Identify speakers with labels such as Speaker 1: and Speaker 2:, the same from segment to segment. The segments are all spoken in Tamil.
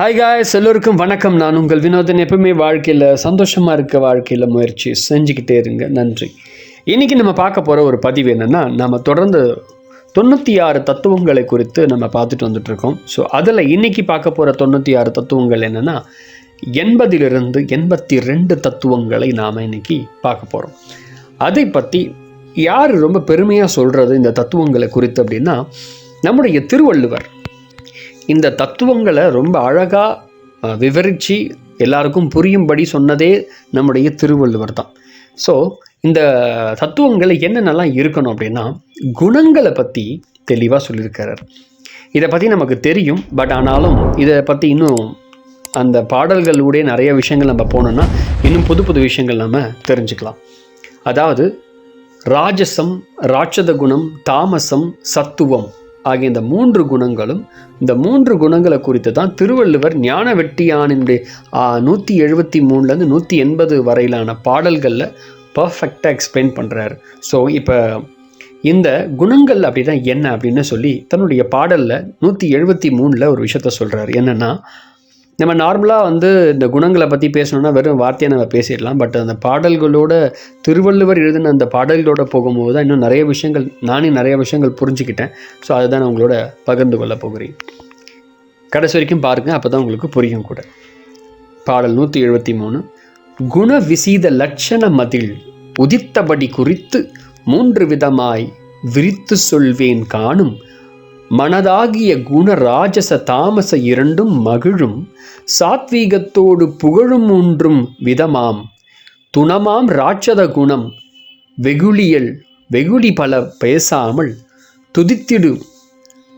Speaker 1: ஹாய் காய்ஸ் எல்லோருக்கும் வணக்கம். நான் உங்கள் வினோதன். எப்பவுமே வாழ்க்கையில் சந்தோஷமாக இருக்க வாழ்க்கையில் முயற்சி செஞ்சுக்கிட்டே இருங்க. நன்றி. இன்றைக்கி நம்ம பார்க்க போகிற ஒரு பதிவு என்னென்னா நம்ம தொடர்ந்து தொண்ணூற்றி ஆறு தத்துவங்களை குறித்து நம்ம பார்த்துட்டு வந்துட்ருக்கோம் ஸோ அதில் இன்றைக்கி பார்க்க போகிற தொண்ணூற்றி ஆறு தத்துவங்கள் என்னென்னா எண்பதிலிருந்து எண்பத்தி ரெண்டு தத்துவங்களை நாம் இன்னைக்கு பார்க்க போகிறோம் அதை பற்றி யார் ரொம்ப பெருமையாக சொல்கிறது இந்த தத்துவங்களை குறித்து அப்படின்னா நம்முடைய திருவள்ளுவர். இந்த தத்துவங்களை ரொம்ப அழகாக விவரித்து எல்லாருக்கும் புரியும்படி சொன்னதே நம்முடைய திருவள்ளுவர் தான். ஸோ இந்த தத்துவங்களை என்னென்னலாம் இருக்கணும் அப்படின்னா குணங்களை பற்றி தெளிவாக சொல்லியிருக்கிறார். இதை பற்றி நமக்கு தெரியும் பட் ஆனாலும் இதை பற்றி இன்னும் அந்த பாடல்களுடைய நிறைய விஷயங்கள் நம்ம போனோம்னா இன்னும் புது புது விஷயங்கள் நம்ம தெரிஞ்சுக்கலாம். அதாவது ராஜசம் ராட்சத குணம் தாமசம் சத்துவம். ஆகிய இந்த மூன்று குணங்களும் இந்த மூன்று குணங்களை குறித்து தான் திருவள்ளுவர் ஞான வெட்டியானினுடைய நூற்றி எழுபத்தி மூணுலேருந்து நூற்றி எண்பது வரையிலான பாடல்களில் பர்ஃபெக்டாக எக்ஸ்பிளைன் பண்ணுறாரு ஸோ இப்போ இந்த குணங்கள் அப்படின்னா என்ன அப்படின்னு சொல்லி தன்னுடைய பாடலில் நூற்றி எழுபத்தி மூணில் ஒரு விஷயத்த சொல்கிறார் என்னென்னா நம்ம நார்மலாக வந்து இந்த குணங்களை பற்றி பேசணுன்னா வெறும் வார்த்தையை நம்ம பேசிடலாம். பட் அந்த பாடல்களோட திருவள்ளுவர் எழுதின அந்த பாடல்களோட போகும்போது தான் இன்னும் நிறைய விஷயங்கள் நானே நிறைய விஷயங்கள் புரிஞ்சுக்கிட்டேன். ஸோ அதுதான் நான் உங்களோட பகிர்ந்து கொள்ள போகிறேன். கடைசி வரைக்கும் பாருங்கள் அப்போ தான் உங்களுக்கு புரியும் கூட. பாடல் நூற்றி எழுபத்தி மூணு. குண விசீத லட்சண மதில் உதித்தபடி குறித்து மூன்று விதமாய் விரித்து சொல்வேன் காணும் மனதாகிய குண ராஜச தாமச இரண்டும் மகிழும் சாத்வீகத்தோடு புகழும் ஒன்றும் விதமாம். துணமாம் ராட்சத குணம் வெகுளியல் வெகுளி பல பேசாமல் துதித்திடு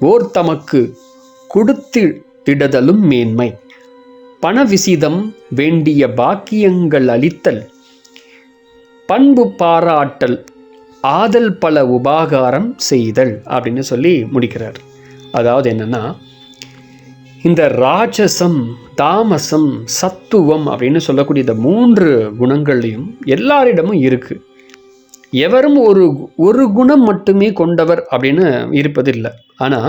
Speaker 1: ஓர் தமக்கு கொடுத்திடதலும் மேன்மை. பணவிசிதம் வேண்டிய பாக்கியங்கள் அளித்தல் பண்பு பாராட்டல் ஆதல் பல உபாகாரம் செய்தல் அப்படின்னு சொல்லி முடிக்கிறார். அதாவது என்னென்னா இந்த ராஜசம் தாமசம் சத்துவம் அப்படின்னு சொல்லக்கூடிய இந்த மூன்று குணங்களையும் எல்லாரிடமும் இருக்குது எவரும் ஒரு ஒரு குணம் மட்டுமே கொண்டவர் அப்படின்னு இருப்பதில்லை. ஆனால்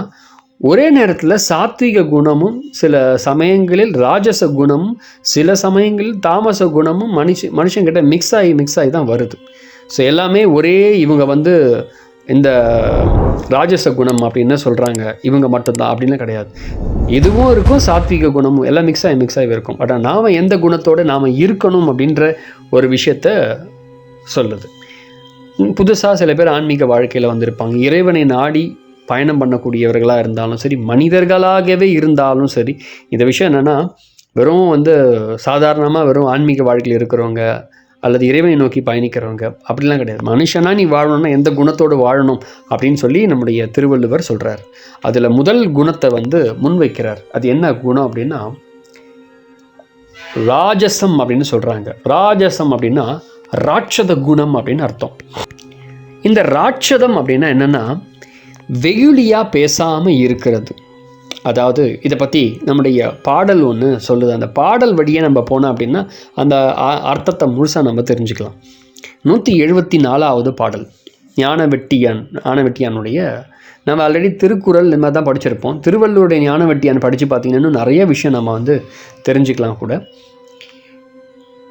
Speaker 1: ஒரே நேரத்தில் சாத்விக குணமும் சில சமயங்களில் ராஜச குணமும் சில சமயங்களில் தாமச குணமும் மனுஷ மனுஷங்கிட்ட மிக்ஸ் ஆகி மிக்ஸ் ஆகி தான் வருது. ஸோ எல்லாமே ஒரே இவங்க வந்து இந்த ராஜச குணம் அப்படின்னு சொல்கிறாங்க இவங்க மட்டும்தான் அப்படின்னு கிடையாது. இதுவும் இருக்கும் சாத்விக குணமும் எல்லாம் மிக்ஸ் ஆகி மிக்ஸ் ஆகி இருக்கும். பட் நாம் எந்த குணத்தோடு நாம் இருக்கணும் அப்படின்ற ஒரு விஷயத்த சொல்லுது. புதுசாக சில பேர் ஆன்மீக வாழ்க்கையில் வந்திருப்பாங்க. இறைவனை நாடி பயணம் பண்ணக்கூடியவர்களாக இருந்தாலும் சரி மனிதர்களாகவே இருந்தாலும் சரி இந்த விஷயம் என்னென்னா வெறும் வந்து சாதாரணமாக வெறும் ஆன்மீக வாழ்க்கையில் இருக்கிறவங்க அல்லது இறைவனை நோக்கி பயணிக்கிறவங்க. அப்படிலாம் கிடையாது. மனுஷனா நீ வாழணும்னா எந்த குணத்தோடு வாழணும் அப்படின்னு சொல்லி நம்முடைய திருவள்ளுவர் சொல்கிறார் அதில் முதல் குணத்தை வந்து முன்வைக்கிறார் அது என்ன குணம் அப்படின்னா ராஜசம் அப்படின்னு சொல்கிறாங்க ராஜசம் அப்படின்னா ராட்சத குணம் அப்படின்னு அர்த்தம். இந்த ராட்சதம் அப்படின்னா என்னென்னா வெகுளியாக பேசாமல் இருக்கிறது. அதாவது இதை பற்றி நம்முடைய பாடல் ஒன்று சொல்லுது. அந்த பாடல் வழியே நம்ம போனோம் அப்படின்னா அந்த அர்த்தத்தை முழுசாக நம்ம தெரிஞ்சுக்கலாம். நூற்றி எழுபத்தி நாலாவது பாடல். ஞான வெட்டியான் ஞான வெட்டியானுடைய நம்ம ஆல்ரெடி திருக்குறள் இந்த மாதிரி தான் படிச்சிருப்போம். திருவள்ளுவருடைய ஞான வெட்டியான் படித்து பார்த்தீங்கன்னா நிறைய விஷயம் நம்ம வந்து தெரிஞ்சுக்கலாம் கூட.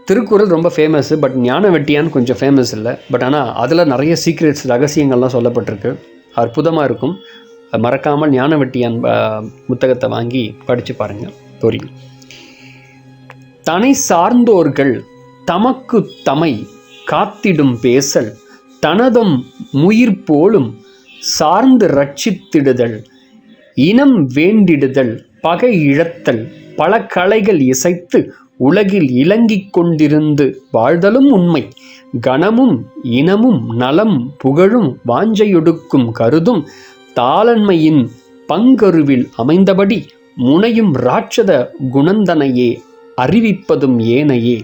Speaker 1: திருக்குறள் ரொம்ப ஃபேமஸ்ஸு பட் ஞான வெட்டியான் கொஞ்சம் ஃபேமஸ் இல்லை. பட் ஆனால் அதில் நிறைய சீக்ரெட்ஸ் ரகசியங்கள்லாம் சொல்லப்பட்டிருக்கு. அற்புதமாக இருக்கும். மறக்காமல் ஞான வெட்டியான் புத்தகத்தை வாங்கி படித்து பாருங்கள் புரியும் தனை சார்ந்தோர்கள் தமக்கு தமை காத்திடும் பேசல் தனதும் முயிர் போலும் சார்ந்து ரட்சித்திடுதல் இனம் வேண்டிடுதல் பகை இழத்தல் பல கலைகள் இசைத்து உலகில் இலங்கிக் கொண்டிருந்து வாழ்தலும் உண்மை கணமும் இனமும் நலம் புகழும் வாஞ்சையொடுக்கும் கருதும் தாளன்மையின் பங்கருவில் அமைந்தபடி முனையும் ராட்சத குணந்தனையே அறிவிப்பதும் ஏனையே.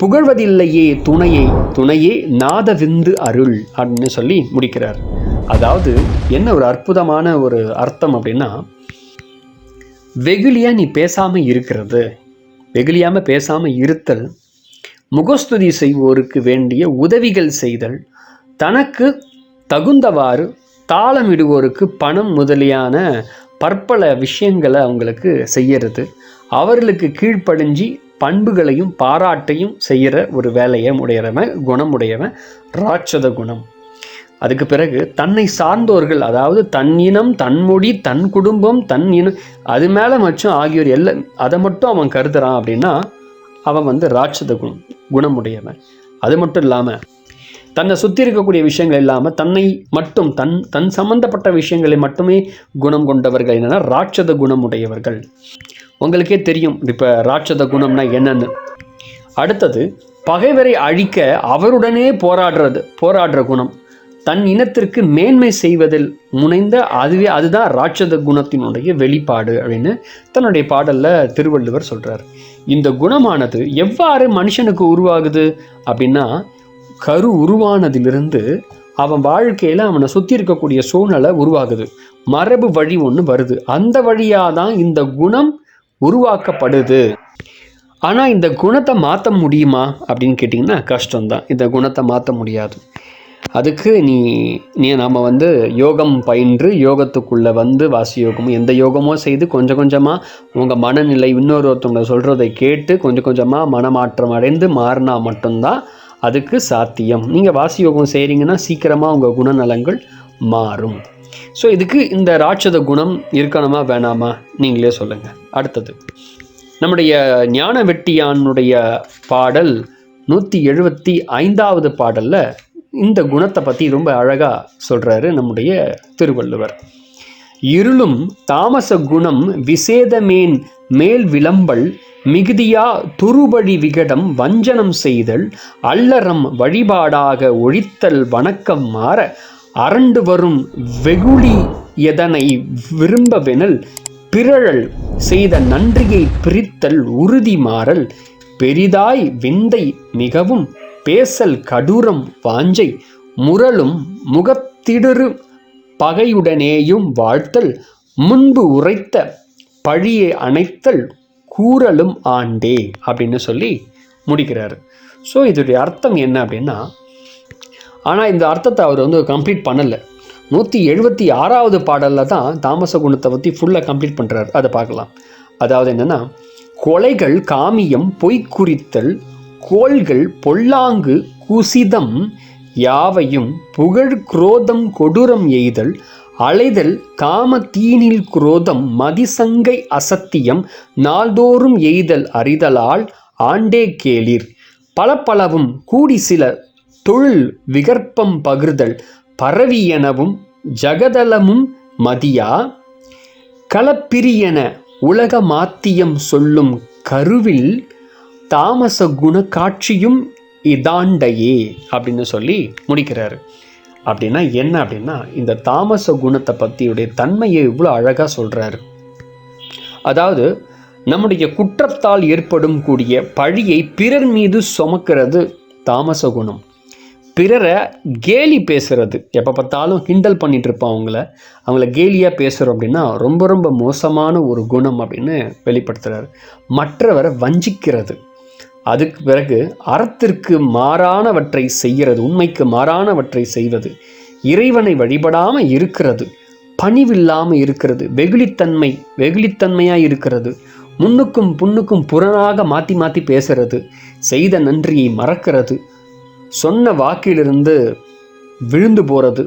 Speaker 1: புகழ்வதில்லையே துணையை துணையே நாதவிந்து அருள் அப்படின்னு சொல்லி முடிக்கிறார். அதாவது என்ன ஒரு அற்புதமான ஒரு அர்த்தம் அப்படின்னா வெகுளியாக நீ பேசாமல் இருக்கிறது. வெகுளியாமல் பேசாமல் இருத்தல் முகஸ்துதி செய்வோருக்கு வேண்டிய உதவிகள் செய்தல் தனக்கு தகுந்தவாறு தாளமிடுவோருக்கு பணம் முதலியான பற்பல விஷயங்களை அவங்களுக்கு செய்யறது. அவர்களுக்கு கீழ்ப்படிஞ்சு பண்புகளையும் பாராட்டையும் செய்கிற ஒரு வேலையை உடையவன் குணமுடையவன் ராட்சத குணம். அதுக்கு பிறகு தன்னை சார்ந்தோர்கள் அதாவது தன் இனம் தன் மொழி தன் குடும்பம் தன் இனம் அது மேலே மற்றும் ஆகியோர் எல்லாம் அதை மட்டும் அவன் கருதுறான் அப்படின்னா அவன் வந்து ராட்சத குணம் குணமுடையவன். அது மட்டும் இல்லாமல் தன்னை சுற்றி இருக்கக்கூடிய விஷயங்கள் இல்லாமல் தன்னை மட்டும் தன் தன் சம்பந்தப்பட்ட விஷயங்களை மட்டுமே குணம் கொண்டவர்கள் என்னென்னா ராட்சத குணமுடையவர்கள் உங்களுக்கே தெரியும் இப்போ ராட்சத குணம்னா என்னன்னு. அடுத்தது பகைவரை அழிக்க அவருடனே போராடுறது போராடுற குணம். தன் இனத்திற்கு மேன்மை செய்வதில் முனைந்த அதுவே அதுதான் ராட்சத குணத்தினுடைய வெளிப்பாடு அப்படின்னு தன்னுடைய பாடலில் திருவள்ளுவர் சொல்கிறார் இந்த குணமானது எவ்வாறு மனுஷனுக்கு உருவாகுது அப்படின்னா கரு உருவானதிலிருந்து அவன் வாழ்க்கையில் அவனை சுற்றி இருக்கக்கூடிய சூழ்நிலை உருவாகுது. மரபு வழி ஒன்று வருது. அந்த வழியாக தான் இந்த குணம் உருவாக்கப்படுது. ஆனால் இந்த குணத்தை மாற்ற முடியுமா? அப்படின்னு கேட்டிங்கன்னா கஷ்டம்தான். இந்த குணத்தை மாற்ற முடியாது. அதுக்கு நீ நீ நம்ம வந்து யோகம் பயின்று யோகத்துக்குள்ளே வந்து வாசி யோகமும் எந்த யோகமோ செய்து கொஞ்சம் கொஞ்சமாக உங்கள் மனநிலை இன்னொரு ஒருத்தவங்க சொல்கிறதை கேட்டு கொஞ்சம் கொஞ்சமாக மனமாற்றம் அடைந்து மாறினா மட்டும்தான் அதுக்கு சாத்தியம். நீங்கள் வாசி யோகம் செய்கிறீங்கன்னா சீக்கிரமாக உங்கள் குணநலங்கள் மாறும். ஸோ இதுக்கு இந்த ராட்சத குணம் இருக்கணுமா வேணாமா? நீங்களே சொல்லுங்கள் அடுத்தது. நம்முடைய ஞான வெட்டியானுடைய பாடல் நூற்றி எழுபத்தி ஐந்தாவது பாடலில் இந்த குணத்தை பற்றி ரொம்ப அழகாக சொல்கிறாரு நம்முடைய திருவள்ளுவர். இருளும் தாமச குணம் விசேதமேன் மேல் விளம்பல் மிகுதியா துருபடி விகடம் வஞ்சனம் செய்தல் அல்லறம் வழிபாடாக ஒழித்தல் வணக்கம் மாற அரண்டு வரும் வெகுளி எதனை விரும்பவெனல் பிறழல் செய்த நன்றியை பிரித்தல் உறுதி மாறல் பெரிதாய் விந்தை மிகவும் பேசல் கடூரம் வாஞ்சை முரலும் முகத்திடரு பகையுடனேயும் வாழ்த்தல் முன்பு உரைத்த பழியை அணைத்தல் கூறலும் ஆண்டே அப்படின்னு சொல்லி முடிக்கிறாரு. ஸோ இதோடைய அர்த்தம் என்ன அப்படின்னா ஆனால் இந்த அர்த்தத்தை அவர் வந்து கம்ப்ளீட் பண்ணலை. நூற்றி எழுபத்தி ஆறாவது பாடலில் தான் தாமச குணத்தை பற்றி ஃபுல்லாக கம்ப்ளீட் பண்ணுறாரு அதை பார்க்கலாம். அதாவது என்னென்னா கொலைகள் காமியம் பொய்க்குறித்தல் கோள்கள் பொல்லாங்கு குசிதம் யாவையும் புகழ் குரோதம் கொடூரம் எய்தல் அலைதல் காம தீனில் குரோதம் மதிசங்கை அசத்தியம் நாள்தோறும் எய்தல் அறிதலால் ஆண்டே கேளிர். பலப்பலவும் கூடி சில தொழில் விகற்பம் பகிர்தல் பரவியெனவும் ஜகதலமும் மதியா? களப்பிரியன உலக மாத்தியம் சொல்லும் கருவில் தாமச குண காட்சியும் இதாண்டையே அப்படின்னு சொல்லி முடிக்கிறாரு. அப்படின்னா என்ன அப்படின்னா இந்த தாமச குணத்தை பற்றியுடைய தன்மையை இவ்வளோ அழகாக சொல்கிறாரு அதாவது நம்முடைய குற்றத்தால் ஏற்படும் கூடிய பழியை பிறர் மீது சுமக்கிறது தாமச குணம். பிறரை கேலி பேசுறது. எப்போ பார்த்தாலும் கிண்டல் பண்ணிகிட்டு இருப்பான் அவங்கள. அவங்கள கேலியாக பேசுகிறோம் அப்படின்னா ரொம்ப ரொம்ப மோசமான ஒரு குணம் அப்படின்னு வெளிப்படுத்துகிறாரு மற்றவரை வஞ்சிக்கிறது. அதுக்கு பிறகு அறத்திற்கு மாறானவற்றை செய்கிறது உண்மைக்கு மாறானவற்றை செய்வது இறைவனை வழிபடாமல் இருக்கிறது பணிவில்லாமல் இருக்கிறது வெகுளித்தன்மை வெகுளித்தன்மையாக இருக்கிறது முன்னுக்கும் புண்ணுக்கும் புறனாக மாற்றி மாற்றி பேசுறது செய்த நன்றியை மறக்கிறது சொன்ன வாக்கிலிருந்து விழுந்து போகிறது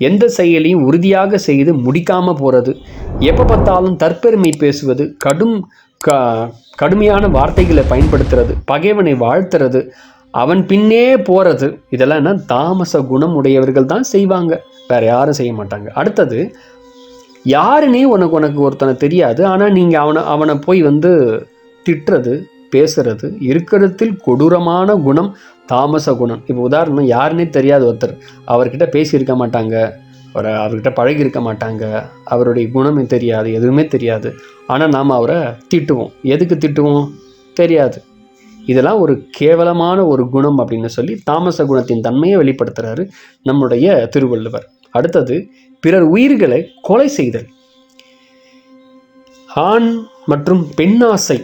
Speaker 1: எந்த செயலையும் உறுதியாக செய்து முடிக்காமல் போகிறது எப்போ பார்த்தாலும் தற்பெருமை பேசுவது கடும் க கடுமையான வார்த்தைகளை பயன்படுத்துறது பகைவனை வாழ்த்துறது அவன் பின்னே போகிறது இதெல்லாம் என்ன? தாமச குணம் உடையவர்கள் தான் செய்வாங்க. வேற யாரும் செய்ய மாட்டாங்க. அடுத்தது யாருன்னே உனக்கு உனக்கு ஒருத்தனை தெரியாது. ஆனால் நீங்கள் அவனை அவனை போய் வந்து திட்டுறது பேசுறது இருக்கிறதில் கொடூரமான குணம் தாமச குணம். இப்போ உதாரணம் யாருன்னே தெரியாத ஒருத்தர் அவர்கிட்ட பேசியிருக்க மாட்டாங்க. அவரை அவர்கிட்ட பழகியிருக்க மாட்டாங்க. அவருடைய குணமே தெரியாது எதுவுமே தெரியாது. ஆனால் நாம் அவரை திட்டுவோம். எதுக்கு திட்டுவோம்? தெரியாது. இதெல்லாம் ஒரு கேவலமான ஒரு குணம் அப்படின்னு சொல்லி தாமச குணத்தின் தன்மையை வெளிப்படுத்துகிறாரு நம்முடைய திருவள்ளுவர். அடுத்தது பிறர் உயிர்களை கொலை செய்தல். ஆண் மற்றும் பெண்ணாசை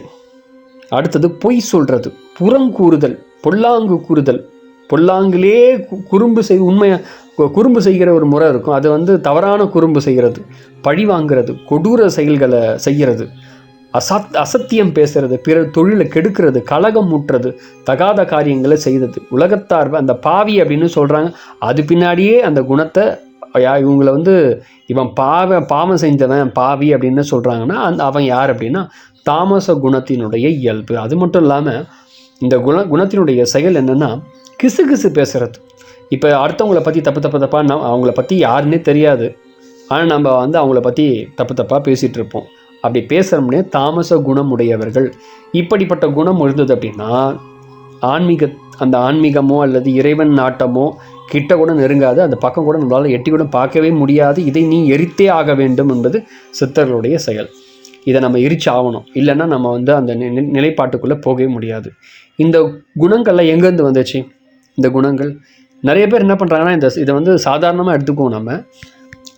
Speaker 1: அடுத்தது பொய் சொல்றது. புறம் கூறுதல் பொல்லாங்கு கூறுதல். பொல்லாங்கிலே கு- குறும்பு செய் உண்மையை குறும்பு செய்கிற ஒரு முறை இருக்கும். அது வந்து தவறான குறும்பு செய்கிறது பழி வாங்குறது கொடூர செயல்களை செய்கிறது அசத் அசத்தியம் பேசுறது பிறர் தொழிலை கெடுக்கிறது கலகம் முட்டுறது தகாத காரியங்களை செய்தது. உலகத்தார் அந்த பாவி அப்படின்னு சொல்கிறாங்க அது பின்னாடியே அந்த குணத்தை யா- இவங்களை வந்து இவன் பாவ பாவம் செஞ்சவன் பாவி அப்படின்னு சொல்கிறாங்கன்னா அந்த அவன் யார் அப்படின்னா தாமச குணத்தினுடைய இயல்பு. அது மட்டும் இல்லாமல் இந்த குண குணத்தினுடைய செயல் என்னென்னா கிசு கிசு பேசுகிறது இப்போ அடுத்தவங்கள பற்றி தப்பு தப்பு தப்பாக நம்ம அவங்கள பற்றி யாருன்னே தெரியாது. ஆனால் நம்ம வந்து அவங்கள பற்றி தப்பு தப்பாக பேசிகிட்டு இருப்போம். அப்படி பேசுகிறோம்னே தாமச குணம் உடையவர்கள் இப்படிப்பட்ட குணம் இருந்தது அப்படின்னா ஆன்மீக அந்த ஆன்மீகமோ அல்லது இறைவன் நாட்டமோ கிட்ட கூட நெருங்காது. அந்த பக்கம் கூட நம்மளால் எட்டி கூட பார்க்கவே முடியாது. இதை நீ எரித்தே ஆக வேண்டும் என்பது சித்தர்களுடைய செயல். இதை நம்ம எரிச்சு ஆகணும். இல்லைன்னா நம்ம வந்து அந்த நி- நி- நிலைப்பாட்டுக்குள்ளே போகவே முடியாது. இந்த குணங்கள்லாம் எங்கேருந்து வந்துச்சு? இந்த குணங்கள். நிறைய பேர் என்ன பண்ணுறாங்கன்னா இந்த இதை வந்து சாதாரணமாக எடுத்துக்குவோம் நம்ம.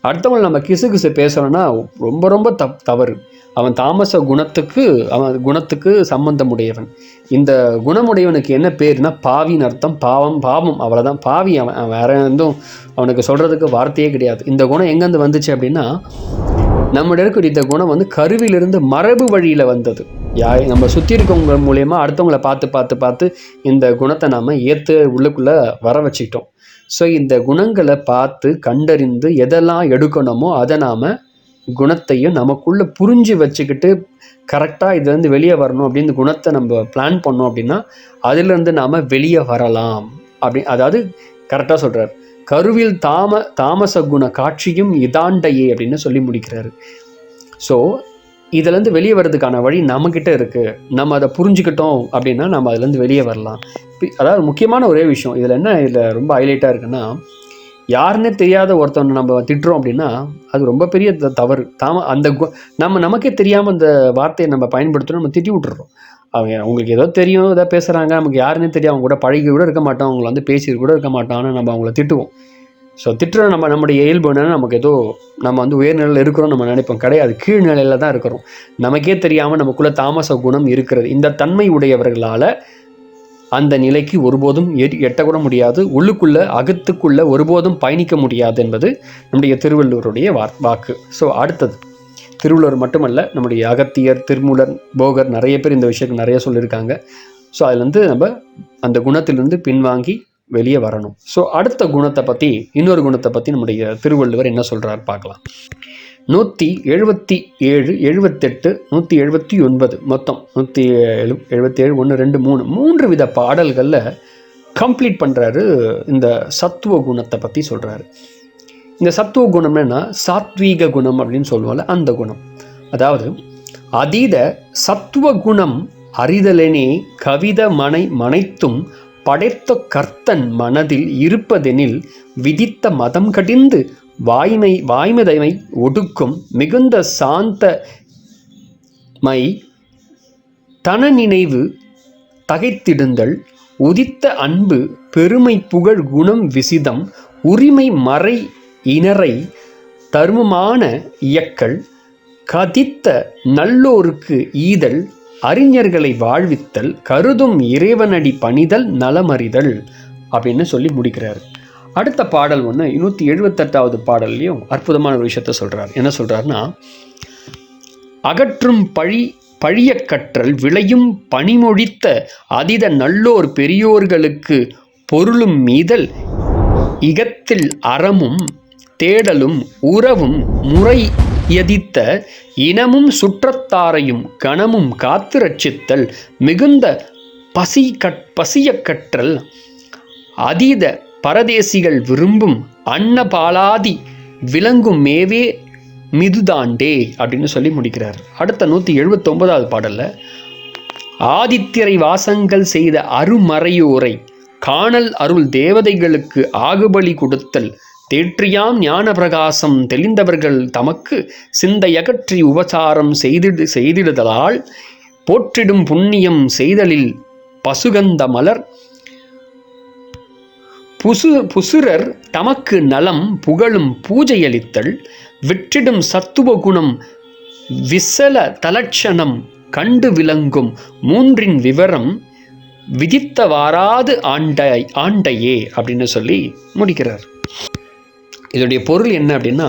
Speaker 1: அடுத்தவங்க நம்ம கிசு கிசு பேசுகிறோன்னா ரொம்ப ரொம்ப தப் தவறு. அவன் தாமச குணத்துக்கு அவன் குணத்துக்கு சம்பந்தமுடையவன் இந்த குணமுடையவனுக்கு என்ன பேர்னா பாவின்னு அர்த்தம். பாவம் பாவம். அவ்வளோதான் பாவி அவன் அவன் வேற எதுவும் அவனுக்கு சொல்கிறதுக்கு வார்த்தையே கிடையாது. இந்த குணம் எங்கேருந்து வந்துச்சு அப்படின்னா நம்முடைய இருக்கக்கூடிய இந்த குணம் வந்து கருவிலிருந்து மரபு வழியில் வந்தது. யா நம்ம சுற்றி இருக்கவங்க மூலயமா அடுத்தவங்கள பார்த்து பார்த்து பார்த்து இந்த குணத்தை நாம் ஏற்று உள்ளுக்குள்ளே வர வச்சுக்கிட்டோம். ஸோ இந்த குணங்களை பார்த்து கண்டறிந்து எதெல்லாம் எடுக்கணுமோ அதை நாம் குணத்தையும் நமக்குள்ளே புரிஞ்சு வச்சுக்கிட்டு கரெக்டாக இதுலேருந்து வெளியே வரணும் அப்படின்னு குணத்தை நம்ம பிளான் பண்ணோம் அப்படின்னா அதிலிருந்து நாம் வெளியே வரலாம். அப்படி அதாவது கரெக்டாக சொல்கிறார் கருவில் தாம தாமச குண காட்சியும் இதாண்டையே அப்படின்னு சொல்லி முடிக்கிறாரு. ஸோ இதுலேருந்து வெளியே வர்றதுக்கான வழி நம்மக்கிட்ட இருக்குது நம்ம அதை புரிஞ்சுக்கிட்டோம் அப்படின்னா நம்ம அதுலேருந்து வெளியே வரலாம். அதாவது முக்கியமான ஒரே விஷயம் இதில் என்ன இதில் ரொம்ப ஹைலைட்டாக இருக்குன்னா யாருன்னே தெரியாத ஒருத்தவனை நம்ம திட்டுறோம் அப்படின்னா அது ரொம்ப பெரிய தவறு. தாம அந்த கு- நம்ம நமக்கே தெரியாமல் அந்த வார்த்தையை நம்ம பயன்படுத்துகிறோம் நம்ம திட்டி விட்டுறோம். அவங்க அவங்களுக்கு ஏதோ தெரியும் ஏதோ பேசுகிறாங்க நமக்கு யாருன்னே தெரியும் அவங்க கூட பழகி கூட இருக்க மாட்டோம் அவங்கள வந்து பேசிட்டு கூட இருக்க மாட்டோம்னு நம்ம அவங்கள திட்டுவோம். ஸோ திட்டுற நம்ம நம்முடைய இயல்பு நமக்கு ஏதோ நம்ம வந்து உயர்நிலையில் இருக்கிறோம் நம்ம நினைப்போம். கிடையாது கீழ்நிலையில் தான் இருக்கிறோம். நமக்கே தெரியாமல் நமக்குள்ளே தாமச குணம் இருக்கிறது. இந்த தன்மை உடையவர்களால் அந்த நிலைக்கு ஒருபோதும் எட்- எட்டக்கூட முடியாது. உள்ளுக்குள்ளே அகத்துக்குள்ளே ஒருபோதும் பயணிக்க முடியாது என்பது நம்முடைய திருவள்ளுவருடைய வா- வாக்கு. ஸோ அடுத்தது. திருவள்ளுவர் மட்டுமல்ல நம்முடைய அகத்தியர் திருமூலர் போகர் நிறைய பேர் இந்த விஷயத்துக்கு நிறைய சொல்லியிருக்காங்க. ஸோ அதுலேருந்து நம்ம அந்த குணத்திலிருந்து பின்வாங்கி வெளியே வரணும். ஸோ அடுத்த குணத்தை பற்றி இன்னொரு குணத்தை பற்றி நம்முடைய திருவள்ளுவர் என்ன சொல்கிறார் பார்க்கலாம். நூற்றி எழுபத்தி ஏழு எழுபத்தெட்டு நூற்றி எழுபத்தி ஒன்பது மொத்தம். நூற்றி எழு எழுபத்தேழு ஒன்று ரெண்டு மூணு. மூன்று வித பாடல்களில் கம்ப்ளீட் பண்ணுறாரு இந்த சத்துவ குணத்தை பற்றி சொல்கிறாரு இந்த சத்துவ குணம் என்ன சாத்வீக குணம் அப்படின்னு சொல்லுவோம்ல அந்த குணம். அதாவது அதீத சத்துவ குணம் அறிதலனே கவித மனை மனைத்தும் படைத்த கர்த்தன் மனதில் இருப்பதெனில் விதித்த மதம் கடிந்து வாய்மை வாய்மதைமை ஒடுக்கும் மிகுந்த சாந்தமை தன நினைவு தகைத்திடுந்தல் உதித்த அன்பு பெருமை புகழ் குணம் விசிதம் உரிமை மறை இனரை தருமமான இயக்கல் கதித்த நல்லோருக்கு ஈதல் அறிஞர்களை வாழ்வித்தல் கருதும் இறைவனடி பணிதல் நலமறிதல் அப்படின்னு சொல்லி முடிக்கிறார். அடுத்த பாடல் ஒன்று நூற்றி எழுபத்தெட்டாவது பாடல்லையும் அற்புதமான ஒரு விஷயத்த சொல்கிறார் என்ன சொல்கிறாருன்னா அகற்றும் பழி பழிய கற்றல் விளையும் பணிமொழித்த அதித நல்லோர் பெரியோர்களுக்கு பொருளும் மீதல் இகத்தில் அறமும் தேடலும் உறவும் முறை யதித்த இனமும் சுற்றத்தாரையும் கணமும் காத்து ரட்சித்தல் மிகுந்த பசி கட் பசிய கற்றல். அதீத பரதேசிகள் விரும்பும் அன்னபாலாதி விளங்கும் மேவே மிதுதாண்டே அப்படின்னு சொல்லி முடிக்கிறார். அடுத்த நூற்றி எழுபத்தொன்பதாவது பாடலில் ஆதித்திரை வாசங்கள் செய்த அருமறையோரை காணல் அருள் தேவதைகளுக்கு ஆகுபலி கொடுத்தல் தேற்றியாம் ஞான பிரகாசம் தெளிந்தவர்கள் தமக்கு சிந்தையகற்றி உபசாரம் செய்திடு செய்திடுதலால் போற்றிடும் புண்ணியம் செய்தலில் பசுகந்த மலர். புசு புசுரர் தமக்கு நலம் புகழும் பூஜையளித்தல் விற்றிடும் சத்துவ குணம் விசல தலட்சணம் கண்டு விளங்கும் மூன்றின் விவரம் விதித்த வாராது ஆண்டை ஆண்டையே அப்படின்னு சொல்லி முடிக்கிறார். இதனுடைய பொருள் என்ன அப்படின்னா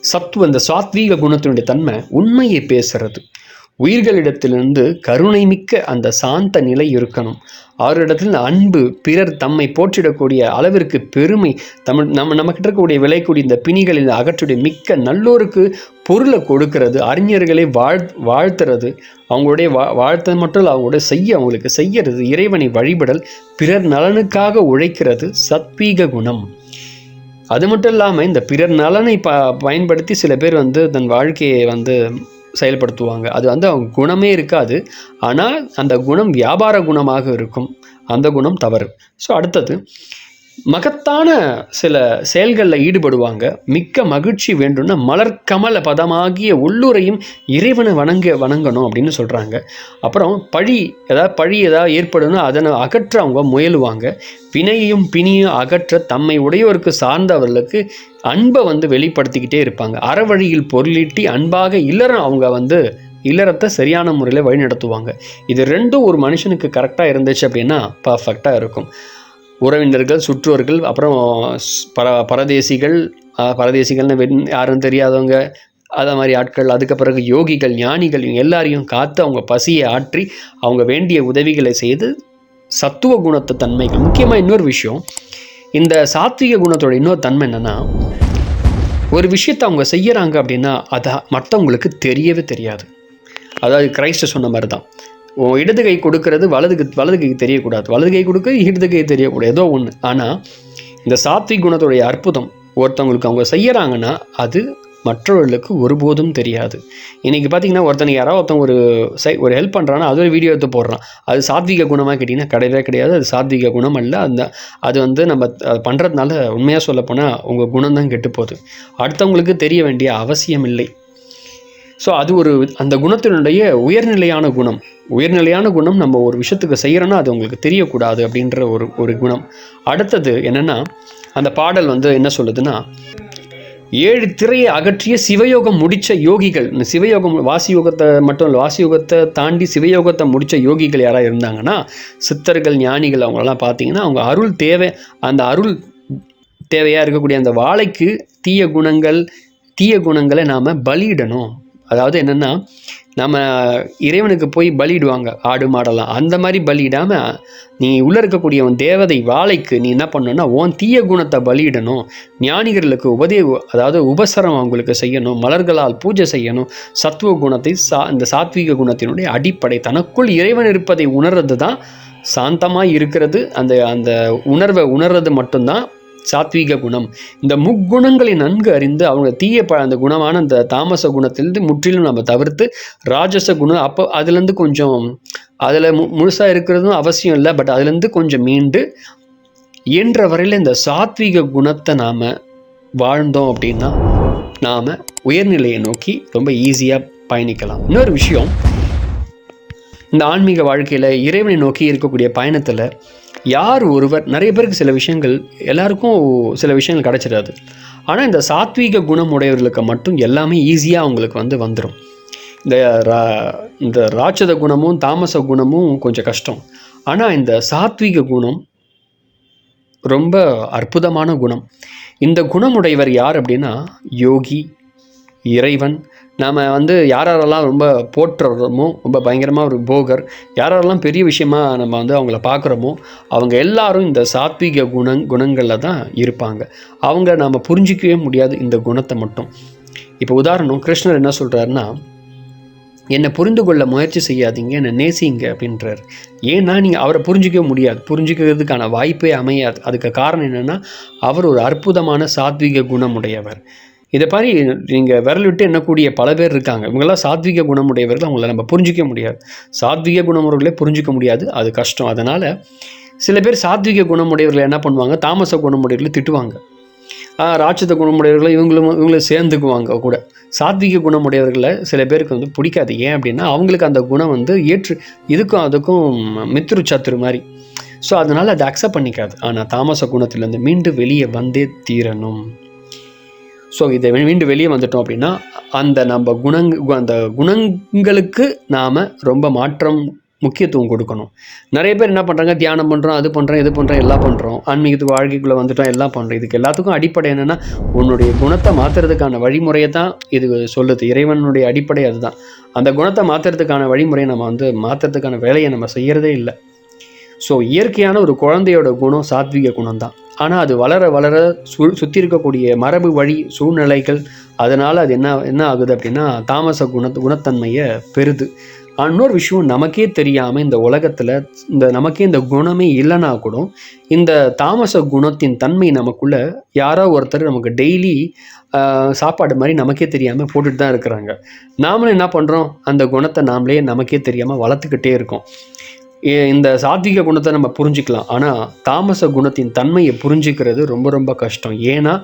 Speaker 1: சத்துவ இந்த சாத்வீக குணத்தினுடைய தன்மை உண்மையை பேசுறது. உயிர்களிடத்திலிருந்து கருணை மிக்க அந்த சாந்த நிலை இருக்கணும். அவரிடத்தில் அன்பு பிறர் தம்மை போற்றிடக்கூடிய அளவிற்கு பெருமை தமிழ் நம்ம நம்மக்கிட்ட இருக்கக்கூடிய விளைக்கூடிய இந்த பிணிகளில் அகற்றுடைய மிக்க நல்லோருக்கு பொருளை கொடுக்கறது அறிஞர்களை வாழ் வாழ்த்துறது. அவங்களுடைய வா வாழ்த்த மட்டும் இல்லை அவங்களுடைய செய்ய அவங்களுக்கு செய்யறது இறைவனை வழிபடல் பிறர் நலனுக்காக உழைக்கிறது சத்வீக குணம். அது மட்டும் இல்லாமல் இந்த பிறர் நலனை ப பயன்படுத்தி சில பேர் வந்து தன் வாழ்க்கையை வந்து செயல்படுத்துவாங்க. அது வந்து அவங்க குணமே இருக்காது. ஆனால் அந்த குணம் வியாபார குணமாக இருக்கும். அந்த குணம் தவறு. ஸோ அடுத்தது மகத்தான சில செயல்களில் ஈடுபடுவாங்க. மிக்க மகிழ்ச்சி வேண்டும்னா மலர்கமல பதமாகிய உள்ளுரையும் இறைவனை வணங்க வணங்கணும் அப்படின்னு சொல்கிறாங்க அப்புறம் பழி ஏதாவது பழி ஏதாவது ஏற்படும்னா அதனை அகற்ற அவங்க முயலுவாங்க. வினையையும் பிணியும் அகற்ற தம்மை உடையோருக்கு சார்ந்தவர்களுக்கு அன்பை வந்து வெளிப்படுத்திக்கிட்டே இருப்பாங்க. அறவழியில் பொருளீட்டி அன்பாக இல்லறம் அவங்க வந்து இல்லறத்தை சரியான முறையில் வழிநடத்துவாங்க. இது ரெண்டும் ஒரு மனுஷனுக்கு கரெக்டாக இருந்துச்சு அப்படின்னா பர்ஃபெக்டாக இருக்கும். உறவினர்கள் சுற்றோர்கள் அப்புறம் பர பரதேசிகள் பரதேசிகள்னு வெண் யாரும் தெரியாதவங்க அதை மாதிரி ஆட்கள் அதுக்கு பிறகு யோகிகள் ஞானிகள் எல்லாரையும் காத்து அவங்க பசியை ஆற்றி அவங்க வேண்டிய உதவிகளை செய்து சத்துவ குணத்து தன்மைகள். முக்கியமாக இன்னொரு விஷயம் இந்த சாத்விக குணத்தோட இன்னொரு தன்மை என்னென்னா ஒரு விஷயத்தை அவங்க செய்கிறாங்க அப்படின்னா அதை மற்றவங்களுக்கு தெரியவே தெரியாது. அதாவது கிரைஸ்ட் சொன்ன மாதிரி தான் உன் இடது கை கொடுக்கறது வலது வலது கைக்கு தெரியக்கூடாது. வலது கை கொடுக்க இடது கை தெரியக்கூடாது. ஏதோ ஒன்று ஆனால் இந்த சாத்விக் குணத்துடைய அற்புதம் ஒருத்தவங்களுக்கு அவங்க செய்கிறாங்கன்னா அது மற்றவர்களுக்கு ஒருபோதும் தெரியாது. இன்றைக்கி பார்த்தீங்கன்னா ஒருத்தனுக்கு யாராவது ஒருத்தன் ஒரு சை ஒரு ஹெல்ப் பண்ணுறான்னா அது ஒரு வீடியோ எடுத்து போடுறான். அது சாத்விக குணமாக கேட்டிங்கன்னா கிடையவே கிடையாது. அது சாத்விக குணம் அல்ல. அந்த அது வந்து நம்ம அது பண்ணுறதுனால உண்மையாக சொல்லப்போனால் உங்கள் குணம் தான் கெட்டு போகுது. அடுத்தவங்களுக்கு தெரிய வேண்டிய அவசியம் இல்லை ஸோ அது ஒரு அந்த குணத்தினுடைய உயர்நிலையான குணம். உயர்நிலையான குணம் நம்ம ஒரு விஷயத்துக்கு செய்கிறோன்னா அது உங்களுக்கு தெரியக்கூடாது அப்படின்ற ஒரு ஒரு குணம். அடுத்தது என்னென்னா அந்த பாடல் வந்து என்ன சொல்லுதுன்னா ஏழு திரையை அகற்றிய சிவயோகம் முடித்த யோகிகள். இந்த சிவயோகம் வாசியோகத்தை மட்டும் இல்லை வாசி யோகத்தை தாண்டி சிவயோகத்தை முடித்த யோகிகள் யாராக இருந்தாங்கன்னா சித்தர்கள் ஞானிகள் அவங்களெல்லாம் பார்த்தீங்கன்னா அவங்க அருள் தேவை அந்த அருள் தேவையாக இருக்கக்கூடிய அந்த வாழைக்கு தீய குணங்கள் தீய குணங்களை நாம் பலியிடணும். அதாவது என்னென்னா நம்ம இறைவனுக்கு போய் பலியிடுவாங்க ஆடு மாடெல்லாம். அந்த மாதிரி பலியிடாமல் நீ உள்ளே இருக்கக்கூடிய உன் தேவதை வாழைக்கு நீ என்ன பண்ணணும்னா உன் தீய குணத்தை பலியிடணும். ஞானிகளுக்கு உபதே அதாவது உபசரம் அவங்களுக்கு செய்யணும். மலர்களால் பூஜை செய்யணும். சத்துவ குணத்தை சா இந்த சாத்வீக குணத்தினுடைய அடிப்படை. தனக்குள் இறைவன் இருப்பதை உணர்றது தான் சாந்தமாக இருக்கிறது. அந்த அந்த உணர்வை உணர்றது மட்டும்தான் சாத்வீக குணம். இந்த முக்குணங்களை நன்கு அறிந்து அவங்க தீய ப அந்த குணமான அந்த தாமச குணத்திலிருந்து முற்றிலும் நம்ம தவிர்த்து ராஜச குணம் அப்போ அதுலேருந்து கொஞ்சம் அதில் மு முழுசாக இருக்கிறதும் அவசியம் இல்லை பட் அதுலேருந்து கொஞ்சம் மீண்டு இயன்ற வரையில் இந்த சாத்வீக குணத்தை நாம் வாழ்ந்தோம் அப்படின்னா நாம் உயர்நிலையை நோக்கி ரொம்ப ஈஸியாக பயணிக்கலாம். இன்னொரு விஷயம் இந்த ஆன்மீக வாழ்க்கையில் இறைவனை நோக்கி இருக்கக்கூடிய பயணத்தில் யார் ஒருவர் நிறைய பேருக்கு சில விஷயங்கள் எல்லாருக்கும் சில விஷயங்கள் கிடச்சிடாது. ஆனால் இந்த சாத்வீக குணம் உடையவர்களுக்கு மட்டும் எல்லாமே ஈஸியாக அவங்களுக்கு வந்து வந்துடும் இந்த ரா இந்த ராட்சத குணமும் தாமச குணமும் கொஞ்சம் கஷ்டம். ஆனால் இந்த சாத்வீக குணம் ரொம்ப அற்புதமான குணம். இந்த குணமுடையவர் யார் அப்படின்னா யோகி இறைவன் நாம் வந்து யாரெல்லாம் ரொம்ப போற்றுறோமோ ரொம்ப பயங்கரமாக ஒரு போகர் யாரெல்லாம் பெரிய விஷயமா நம்ம வந்து அவங்கள பார்க்குறோமோ அவங்க எல்லாரும் இந்த சாத்வீக குணங் குணங்களில் தான் இருப்பாங்க. அவங்க நாம் புரிஞ்சிக்கவே முடியாது இந்த குணத்தை மட்டும். இப்போ உதாரணம் கிருஷ்ணர் என்ன சொல்கிறாருன்னா என்னை புரிந்து கொள்ள முயற்சி செய்யாதீங்க என்னை நேசிங்க அப்படின்றார். ஏன்னா நீங்கள் அவரை புரிஞ்சிக்கவே முடியாது. புரிஞ்சுக்கிறதுக்கான வாய்ப்பே அமையாது. அதுக்கு காரணம் என்னென்னா அவர் ஒரு அற்புதமான சாத்வீக குணமுடையவர். இதை மாதிரி நீங்கள் விரல் விட்டு எண்ணக்கூடிய பல பேர் இருக்காங்க. இவங்கெல்லாம் சாத்விக குணமுடையவர்கள் அவங்கள நம்ம புரிஞ்சிக்க முடியாது. சாத்விக குணமுறைகளே புரிஞ்சிக்க முடியாது. அது கஷ்டம். அதனால் சில பேர் சாத்விக குணமுடையவர்களை என்ன பண்ணுவாங்க? தாமச குணமுடையவர்களை திட்டுவாங்க. ராட்சத குணமுடையவர்களை இவங்களும் இவங்களும் சேர்ந்துக்குவாங்க கூட. சாத்விக குணமுடையவர்களை சில பேருக்கு வந்து பிடிக்காது. ஏன் அப்படின்னா அவங்களுக்கு அந்த குணம் வந்து ஏற்று இதுக்கும் அதுக்கும் மித்ரு சத்துரு மாதிரி. ஸோ அதனால் அதை அக்செப்ட் பண்ணிக்காது. ஆனால் தாமச குணத்திலேருந்து மீண்டும் வெளியே வந்தே தீரணும். ஸோ இதை மீண்டும் வெளியே வந்துட்டோம் அப்படின்னா அந்த நம்ம குணங் கு- அந்த குணங்களுக்கு நாம் ரொம்ப மாற்றம் முக்கியத்துவம் கொடுக்கணும். நிறைய பேர் என்ன பண்ணுறாங்க தியானம் பண்ணுறோம் அது பண்ணுறோம் இது பண்ணுறோம் எல்லாம் பண்ணுறோம் ஆன்மீகத்துக்கு வாழ்க்கைக்குள்ளே வந்துட்டோம் எல்லாம் பண்ணுறோம் இதுக்கு எல்லாத்துக்கும் அடிப்படை என்னென்னா உன்னுடைய குணத்தை மாற்றுறதுக்கான வழிமுறையை தான் இது சொல்லுது. இறைவனுடைய அடிப்படை அதுதான். அந்த குணத்தை மாற்றுறதுக்கான வழிமுறையை நம்ம வந்து மாற்றுறதுக்கான வேலையை நம்ம செய்கிறதே இல்லை. ஸோ இயற்கையான ஒரு குழந்தையோட குணம் சாத்விக குணம் தான் ஆனால் அது வளர வளர சு சுற்றி இருக்கக்கூடிய மரபு வழி சூழ்நிலைகள் அதனால் அது என்ன என்ன ஆகுது அப்படின்னா தாமச குண குணத்தன்மையை பெறுது. இன்னொரு விஷயம் நமக்கே தெரியாமல் இந்த உலகத்தில் இந்த நமக்கே இந்த குணமே இல்லைனா கூட இந்த தாமச குணத்தின் தன்மை நமக்குள்ள யாரோ ஒருத்தர் நமக்கு டெய்லி சாப்பாடு மாதிரி நமக்கே தெரியாமல் போட்டுட்டு தான் இருக்கிறாங்க. நாமளும் என்ன பண்ணுறோம் அந்த குணத்தை நாமளே நமக்கே தெரியாமல் வளர்த்துக்கிட்டே இருக்கோம். இந்த சாத்விக குணத்தை நம்ம புரிஞ்சுக்கலாம். ஆனால் தாமச குணத்தின் தன்மையை புரிஞ்சுக்கிறது ரொம்ப ரொம்ப கஷ்டம். ஏன்னா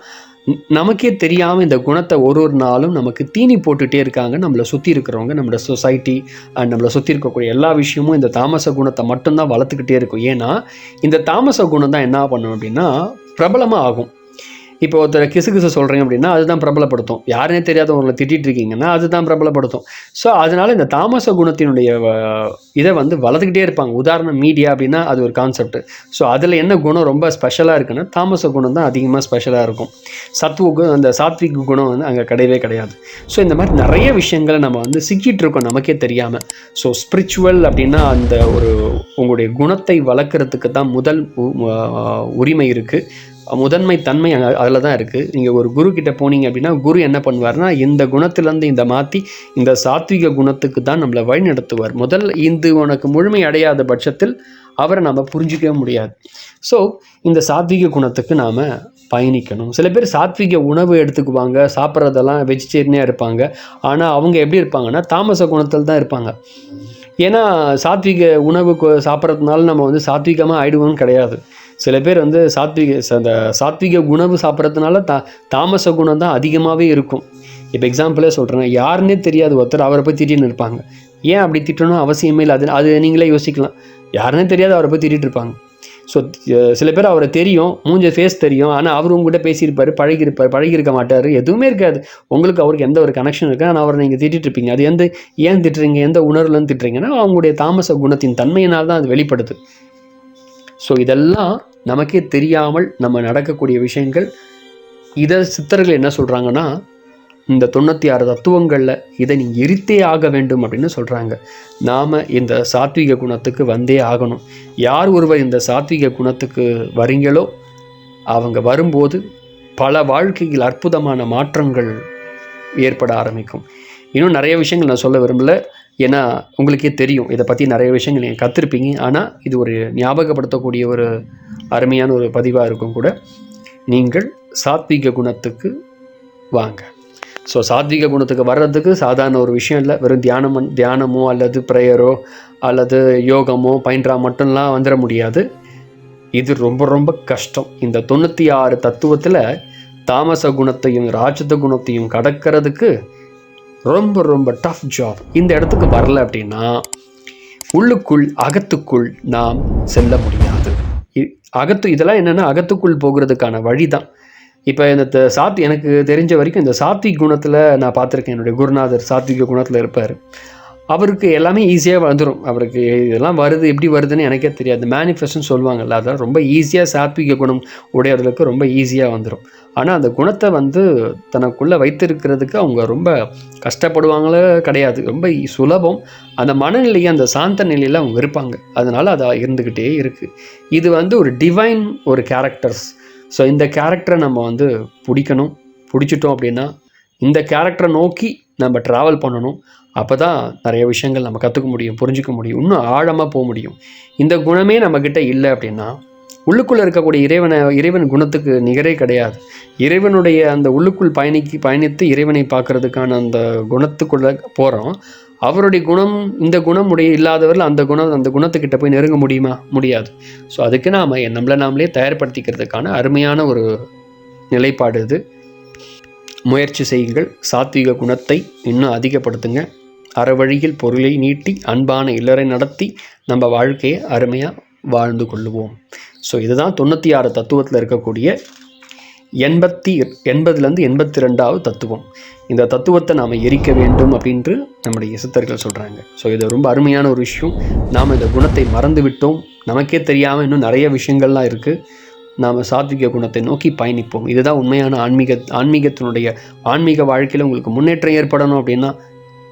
Speaker 1: நமக்கே தெரியாமல் இந்த குணத்தை ஒரு ஒரு நாளும் நமக்கு தீனி போட்டுகிட்டே இருக்காங்க. நம்மளை சுற்றி இருக்கிறவங்க நம்மளோட சொசைட்டி அண்ட் நம்மளை சுற்றி இருக்கக்கூடிய எல்லா விஷயமும் இந்த தாமச குணத்தை மட்டும்தான் வளர்த்துக்கிட்டே இருக்கும். ஏன்னா இந்த தாமச குணம் தான் என்ன பண்ணும் அப்படின்னா பிரபலமாக ஆகும். இப்போ ஒருத்தர் கிசு கிசு சொல்கிறீங்க அப்படின்னா அதுதான் பிரபலப்படுத்தும். யாருனே தெரியாத உங்களை திட்டிட்டு இருக்கீங்கன்னா அதுதான் பிரபலப்படுத்தும். ஸோ அதனால் இந்த தாமச குணத்தினுடைய இதை வந்து வளர்த்துக்கிட்டே இருப்பாங்க. உதாரணம் மீடியா அப்படின்னா அது ஒரு கான்செப்ட் ஸோ அதில் என்ன குணம் ரொம்ப ஸ்பெஷலாக இருக்குன்னா தாமச குணம் தான் அதிகமாக ஸ்பெஷலாக இருக்கும். சத்துவ கு- அந்த சாத்விக் குணம் வந்து அங்கே கிடையவே கிடையாது. ஸோ இந்த மாதிரி நிறைய விஷயங்களை நம்ம வந்து சிக்கிட்டு இருக்கோம் நமக்கே தெரியாமல் ஸோ ஸ்பிரிச்சுவல் அப்படின்னா அந்த ஒரு உங்களுடைய குணத்தை வளர்க்குறதுக்கு தான் முதல் உ- உரிமை இருக்குது முதன்மை தன்மை அதில் தான் இருக்குது நீங்கள் ஒரு குரு கிட்ட போனீங்க அப்படின்னா குரு என்ன பண்ணுவார்னா இந்த குணத்திலேருந்து இந்த மாற்றி இந்த சாத்விக குணத்துக்கு தான் நம்மளை வழி நடத்துவார் முதல் இது உனக்கு முழுமை அடையாத பட்சத்தில் அவரை நம்ம புரிஞ்சிக்கவே முடியாது. ஸோ இந்த சாத்விக குணத்துக்கு நாம் பயணிக்கணும். சில பேர் சாத்விக உணவு எடுத்துக்குவாங்க சாப்பிட்றதெல்லாம் வெஜிடேரியனாக இருப்பாங்க. ஆனால் அவங்க எப்படி இருப்பாங்கன்னா தாமச குணத்தில் தான் இருப்பாங்க. ஏன்னா சாத்விக உணவு சாப்பிட்றதுனால நம்ம வந்து சாத்விகமாக ஆயிடுவோம்னு கிடையாது. சில பேர் வந்து சாத்விக அந்த சாத்விக உணவு சாப்பிட்றதுனால தா தாமச குணம் தான் அதிகமாகவே இருக்கும். இப்போ எக்ஸாம்பிளே சொல்கிறேன் யாருன்னே தெரியாது. ஒருத்தர் அவரை போய் திட்டின்னு இருப்பாங்க. ஏன் அப்படி திட்டணும் அவசியமே இல்லை. அது அது நீங்களே யோசிக்கலாம். யாருன்னே தெரியாது அவரை போய் திட்டிட்டு இருப்பாங்க. ஸோ சில பேர் அவரை தெரியும். மூஞ்ச ஃபேஸ் தெரியும். ஆனால் அவர் உங்கள்கிட்ட பேசியிருப்பார் பழகியிருப்பார் பழகியிருக்க மாட்டார். எதுவுமே இருக்காது. உங்களுக்கு அவருக்கு எந்த ஒரு கனெக்ஷன் இருக்கு? ஆனால் அவரை நீங்கள் திட்டிட்டு இருப்பீங்க. அது எந்த ஏன் திட்டுறீங்க? எந்த உணர்வுலன்னு திட்டுறீங்கன்னா அவங்களுடைய தாமச குணத்தின் தன்மையினால் தான் அது வெளிப்படுது. ஸோ இதெல்லாம் நமக்கே தெரியாமல் நம்ம நடக்கக்கூடிய விஷயங்கள். இதை சித்தர்கள் என்ன சொல்கிறாங்கன்னா இந்த தொண்ணூற்றி ஆறு தத்துவங்களில் இதை நீ எரித்தே ஆக வேண்டும் அப்படின்னு சொல்கிறாங்க நாம் இந்த சாத்விக குணத்துக்கு வந்தே ஆகணும். யார் ஒருவர் இந்த சாத்விக குணத்துக்கு வரீங்களோ அவங்க வரும்போது பல வாழ்க்கையில் அற்புதமான மாற்றங்கள் ஏற்பட ஆரம்பிக்கும். இன்னும் நிறைய விஷயங்கள் நான் சொல்ல விரும்பலை. ஏன்னா உங்களுக்கே தெரியும். இதை பற்றி நிறைய விஷயங்கள் நீங்கள் கற்றுருப்பீங்க ஆனால் இது ஒரு ஞாபகப்படுத்தக்கூடிய ஒரு அருமையான ஒரு பதிவாக இருக்கும் கூட. நீங்கள் சாத்விக குணத்துக்கு வாங்க. ஸோ சாத்விக குணத்துக்கு வர்றதுக்கு சாதாரண ஒரு விஷயம் இல்லை. வெறும் தியானம் தியானமோ அல்லது ப்ரேயரோ அல்லது யோகமோ பயின்றா மட்டும்லாம் வந்துட முடியாது. இது ரொம்ப ரொம்ப கஷ்டம். இந்த தொண்ணூற்றி ஆறு தத்துவத்தில் தாமச குணத்தையும் ராஜத குணத்தையும் கடக்கிறதுக்கு ரொம்ப ரொம்ப டஃப் ஜாப் இந்த இடத்துக்கு வரல அப்படின்னா உள்ளுக்குள் அகத்துக்குள் நாம் செல்ல முடியாது. இ- அகத்து இதெல்லாம் என்னென்னா அகத்துக்குள் போகிறதுக்கான வழி தான் இப்போ இந்த த- எனக்கு தெரிஞ்ச வரைக்கும் இந்த சாத்விக் குணத்தில் நான் பார்த்துருக்கேன். என்னுடைய குருநாதர் சாத்விக குணத்தில் இருப்பார். அவருக்கு எல்லாமே ஈஸியாக வந்துடும் அவருக்கு இதெல்லாம் வருது எப்படி வருதுன்னு எனக்கே தெரியாது. மேனிஃபெஸ்ட்னு சொல்லுவாங்கல்ல அதெல்லாம் ரொம்ப ஈஸியாக சாத்விக குணம் உடையவர்களுக்கு ரொம்ப ஈஸியாக வந்துடும் ஆனால் அந்த குணத்தை வந்து தனக்குள்ளே வைத்திருக்கிறதுக்கு அவங்க ரொம்ப கஷ்டப்படுவாங்களே கிடையாது. ரொம்ப சுலபம். அந்த மனநிலையை அந்த சாந்த நிலையில் அவங்க இருப்பாங்க. அதனால் அதை இருந்துக்கிட்டே இருக்குது இது வந்து ஒரு டிவைன் ஒரு கேரக்டர்ஸ் ஸோ இந்த கேரக்டரை நம்ம வந்து பிடிக்கணும். பிடிச்சிட்டோம் அப்படின்னா இந்த கேரக்டரை நோக்கி நம்ம ட்ராவல் பண்ணணும். அப்போ தான் நிறைய விஷயங்கள் நம்ம கற்றுக்க முடியும் புரிஞ்சுக்க முடியும். இன்னும் ஆழமாக போக முடியும். இந்த குணமே நம்மக்கிட்ட இல்லை அப்படின்னா உள்ளுக்குள்ளே இருக்கக்கூடிய இறைவனை இறைவன் குணத்துக்கு நிகரே கிடையாது. இறைவனுடைய அந்த உள்ளுக்குள் பயணிக்கு பயணித்து இறைவனை பார்க்கறதுக்கான அந்த குணத்துக்குள்ளே போகிறோம் அவருடைய குணம் இந்த குணம் உடைய இல்லாதவர்கள் அந்த குணம் அந்த குணத்துக்கிட்ட போய் நெருங்க முடியுமா? முடியாது. ஸோ அதுக்கு நாம் நம்மளை நாமளே தயார்படுத்திக்கிறதுக்கான அருமையான ஒரு நிலைப்பாடு இது. முயற்சி செய்யுங்கள். சாத்விக குணத்தை இன்னும் அதிகப்படுத்துங்க. அறவழியில் பொருளை நீட்டி அன்பான இல்லறை நடத்தி நம்ம வாழ்க்கையை அருமையாக வாழ்ந்து கொள்ளுவோம். ஸோ இதுதான் தொண்ணூற்றி ஆறு தத்துவத்தில் இருக்கக்கூடிய எண்பத்தி எண்பதுலேருந்து எண்பத்தி ரெண்டாவது தத்துவம். இந்த தத்துவத்தை நாம் எரிக்க வேண்டும் அப்படின்ட்டு நம்முடைய சித்தர்கள் சொல்கிறாங்க ஸோ இது ரொம்ப அருமையான ஒரு விஷயம். நாம் இந்த குணத்தை மறந்து விட்டோம் நமக்கே தெரியாமல் இன்னும் நிறைய விஷயங்கள்லாம் இருக்குது நாம் சாத்விக குணத்தை நோக்கி பயணிப்போம். இதுதான் உண்மையான ஆன்மீக ஆன்மீகத்தினுடைய ஆன்மீக வாழ்க்கையில் உங்களுக்கு முன்னேற்றம் ஏற்படணும் அப்படின்னா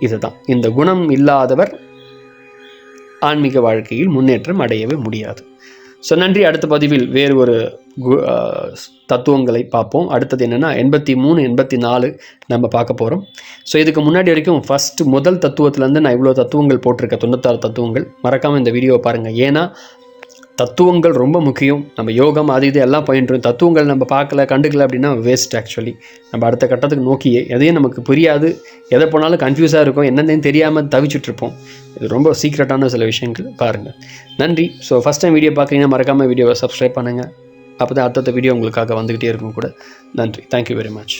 Speaker 1: இதுதான். இந்த குணம் இல்லாதவர் ஆன்மீக வாழ்க்கையில் முன்னேற்றம் அடையவே முடியாது. ஸோ நன்றி. அடுத்த பதிவில் வேறு ஒரு கு- தத்துவங்களை பார்ப்போம். அடுத்தது என்னென்னா எண்பத்தி மூணு எண்பத்தி நாலு நம்ம பார்க்க போகிறோம் ஸோ இதுக்கு முன்னாடி வரைக்கும் ஃபஸ்ட்டு முதல் தத்துவத்துலேருந்து நான் இவ்வளோ தத்துவங்கள் போட்டிருக்கேன். தொண்ணூத்தாறு தத்துவங்கள். மறக்காமல் இந்த வீடியோவை பாருங்கள் ஏன்னா தத்துவங்கள் ரொம்ப முக்கியம். நம்ம யோகம் அது இது எல்லாம் பயின்றோம் தத்துவங்கள் நம்ம பார்க்கல கண்டுக்கல அப்படின்னா வேஸ்ட் ஆக்சுவலி நம்ம அடுத்த கட்டத்துக்கு நோக்கியே எதையும் நமக்கு புரியாது. எதை போனாலும் கன்ஃபியூஸாக இருக்கும். என்னென்னு தெரியாமல் தவிச்சிட்டு இருப்போம். இது ரொம்ப சீக்ரெட்டான சில விஷயங்கள் பாருங்கள் நன்றி. ஸோ ஃபஸ்ட் டைம் வீடியோ பார்க்குறீங்கன்னா மறக்காமல் வீடியோவை சப்ஸ்கிரைப் பண்ணுங்கள் அப்போ தான் அடுத்த வீடியோ உங்களுக்காக வந்துக்கிட்டே இருக்கும் கூட. நன்றி. Thank you very much